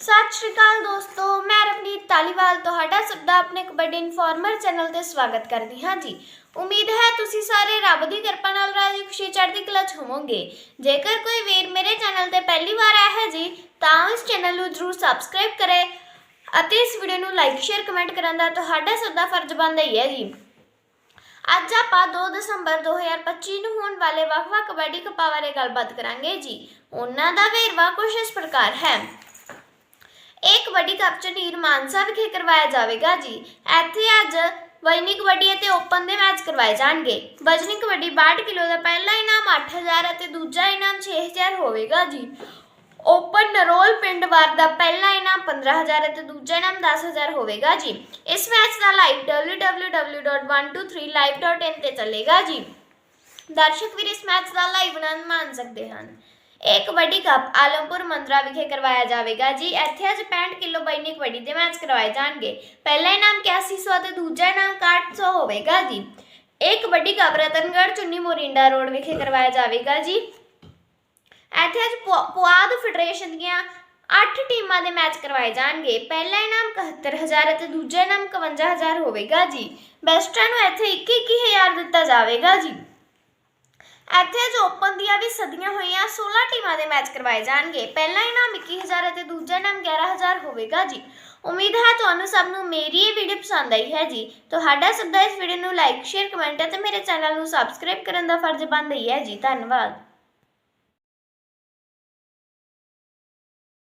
ਸਤਿ ਸ਼੍ਰੀ ਅਕਾਲ ਦੋਸਤੋ, ਮੈਂ ਰਵਨੀਤ ਤਾਲੀਵਾਲ ਤੁਹਾਡਾ ਸਭ ਦਾ ਆਪਣੇ ਕਬੱਡੀ ਇਨਫੋਰਮਰ ਚੈਨਲ ਤੇ ਸਵਾਗਤ ਕਰਦੀ ਹਾਂ ਜੀ। ਉਮੀਦ ਹੈ ਤੁਸੀਂ ਸਾਰੇ ਰੱਬ ਦੀ ਕਿਰਪਾ ਨਾਲ ਰਾਜੀ ਖੁਸ਼ੀ ਚੜ੍ਹਦੀ ਕਲਾ 'ਚ ਹੋਵੋਗੇ। ਜੇਕਰ ਕੋਈ ਵੀਰ ਮੇਰੇ ਚੈਨਲ ਤੇ ਪਹਿਲੀ ਵਾਰ ਆਇਆ ਹੈ ਜੀ, ਤਾਂ ਇਸ ਚੈਨਲ ਨੂੰ ਜਰੂਰ ਸਬਸਕ੍ਰਾਈਬ ਕਰੇ ਅਤੇ ਇਸ ਵੀਡੀਓ ਨੂੰ ਲਾਈਕ ਸ਼ੇਅਰ ਕਮੈਂਟ ਕਰਨ ਦਾ ਤੁਹਾਡਾ ਸਭ ਦਾ ਫਰਜ਼ ਬਣਦਾ ਹੀ ਹੈ ਜੀ। ਅੱਜ ਆਪਾਂ 2 ਦਸੰਬਰ 2025 ਨੂੰ ਹੋਣ ਵਾਲੇ ਵੱਖ-ਵੱਖ ਕਬੱਡੀ ਕੱਪਾਂ ਬਾਰੇ ਗੱਲਬਾਤ ਕਰਾਂਗੇ ਜੀ। ਉਹਨਾਂ ਦਾ ਵੇਰਵਾ ਕੁਝ ਇਸ ਪ੍ਰਕਾਰ ਹੈ। ਇਹ ਕਬੱਡੀ ਕੱਪ ਝਨੀਰ ਮਾਨਸਾ ਵਿਖੇ ਕਰਵਾਇਆ ਜਾਵੇਗਾ ਜੀ। ਇੱਥੇ ਅੱਜ ਵਜਨੀ ਕਬੱਡੀ ਅਤੇ ਓਪਨ ਦੇ ਮੈਚ ਕਰਵਾਏ ਜਾਣਗੇ। ਵਜਨੀ ਕਬੱਡੀ 62 ਕਿਲੋ ਦਾ ਪਹਿਲਾ ਇਨਾਮ 8000 ਅਤੇ ਦੂਜਾ ਇਨਾਮ 6000 ਹੋਵੇਗਾ ਜੀ। ਓਪਨ ਨਰੋਲ ਪਿੰਡ ਵਾਰ ਦਾ ਪਹਿਲਾ ਇਨਾਮ 15000 ਅਤੇ ਦੂਜਾ ਇਨਾਮ 10000 ਹੋਵੇਗਾ ਜੀ। ਇਸ ਮੈਚ ਦਾ ਲਾਈਵ www.123live.in ਤੇ ਚੱਲੇਗਾ ਜੀ। ਦਰਸ਼ਕ ਵੀਰ, ਇਸ ਮੈਚ ਦਾ ਲਾਈਵ ਆਨੰਦ ਮਾਣ ਸਕਦੇ ਹਨ। ਇਹ ਕਬੱਡੀ ਕੱਪ ਆਲਮਪੁਰ ਮੰਦਰਾ ਵਿਖੇ ਕਰਵਾਇਆ ਜਾਵੇਗਾ ਜੀ। ਇੱਥੇ ਅੱਜ 65 ਕਿਲੋ ਬੈਨੀ ਕਬੱਡੀ ਦੇ ਮੈਚ ਕਰਵਾਏ ਜਾਣਗੇ। ਪਹਿਲਾ ਇਨਾਮ 8100 ਅਤੇ ਦੂਜਾ ਇਨਾਮ 6100 ਹੋਵੇਗਾ ਜੀ। ਇਹ ਕਬੱਡੀ ਕੱਪ ਰਤਨਗੜ੍ਹ ਚੁੰਨੀ ਮੋਰਿੰਡਾ ਰੋਡ ਵਿਖੇ ਕਰਵਾਇਆ ਜਾਵੇਗਾ ਜੀ। ਇੱਥੇ ਅੱਜ ਪੁਆਧ ਫੈਡਰੇਸ਼ਨ ਦੀਆਂ 8 ਟੀਮਾਂ ਦੇ ਮੈਚ ਕਰਵਾਏ ਜਾਣਗੇ। ਪਹਿਲਾ ਇਨਾਮ 71000 ਅਤੇ ਦੂਜਾ ਇਨਾਮ 51000 ਹੋਵੇਗਾ ਜੀ। ਬੈਸਟਾਂ ਨੂੰ ਇੱਥੇ 21000 ਦਿੱਤਾ ਜਾਵੇਗਾ ਜੀ। ਇੱਥੇ ਵੀ ਸਦੀਆਂ ਹੋਈਆਂ 16 ਟੀਮਾਂ ਦੇ ਮੈਚ ਕਰਵਾਏ ਜਾਣਗੇ। ਪਹਿਲਾ ਇਨਾਮ 21000 ਅਤੇ ਦੂਜਾ ਇਨਾਮ 11000 ਹੋਵੇਗਾ ਜੀ। ਉਮੀਦ ਹੈ ਤੁਹਾਨੂੰ ਸਭ ਨੂੰ ਮੇਰੀ ਇਹ ਵੀਡੀਓ ਪਸੰਦ ਆਈ ਹੈ ਜੀ। ਤੁਹਾਡਾ ਸਭ ਦਾ ਇਸ ਵੀਡੀਓ ਨੂੰ ਲਾਈਕ, ਸ਼ੇਅਰ, ਕਮੈਂਟ ਅਤੇ ਮੇਰੇ ਚੈਨਲ ਨੂੰ ਸਬਸਕ੍ਰਾਈਬ ਕਰਨ ਦਾ ਫਰਜ਼ ਬਣਦਾ ਹੀ ਹੈ ਜੀ। ਧੰਨਵਾਦ।